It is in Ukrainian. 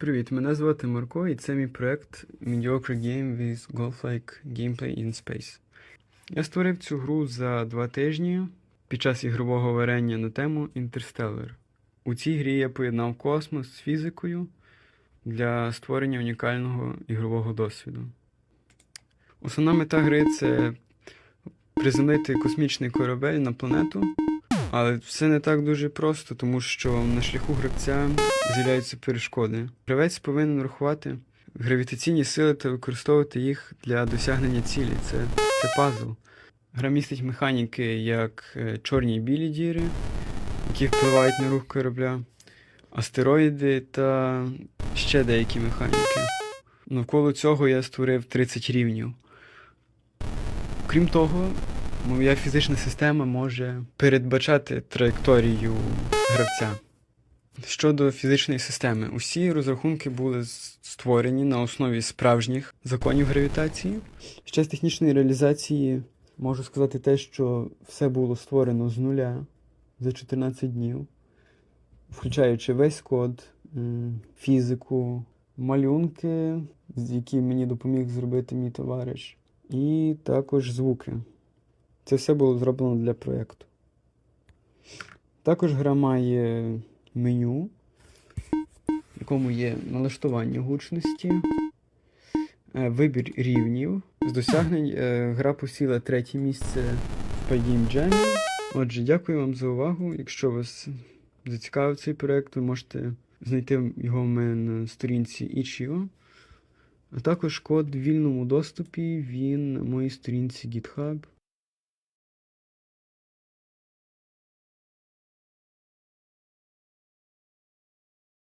Привіт, мене звати Марко, і це мій проект Mediocre Game with Golf-like Gameplay in Space. Я створив цю гру за два тижні під час ігрового варення на тему Interstellar. У цій грі я поєднав космос з фізикою для створення унікального ігрового досвіду. Основна мета гри це приземлити космічний корабель на планету, але все не так дуже просто, тому що на шляху гравця з'являються перешкоди. Гравець повинен рахувати гравітаційні сили та використовувати їх для досягнення цілі. Це, це пазл. Гра містить механіки, як е, чорні і білі діри, які впливають на рух корабля, астероїди та ще деякі механіки. Навколо цього я створив 30 рівнів. Крім того, моя фізична система може передбачати траєкторію гравця. Щодо фізичної системи, усі розрахунки були створені на основі справжніх законів гравітації. Ще з технічної реалізації можу сказати те, що все було створено з нуля за 14 днів, включаючи весь код, фізику, малюнки, які мені допоміг зробити мій товариш, і також звуки. Це все було зроблено для проєкту. Також гра має меню, в якому є налаштування гучності, е, вибір рівнів. З досягнень е, гра посіла третє місце в Pygame Jam. Отже, дякую вам за увагу. Якщо вас зацікавив цей проект, ви можете знайти його в мене на сторінці Itch.io. А також код в вільному доступі, він на моїй сторінці GitHub.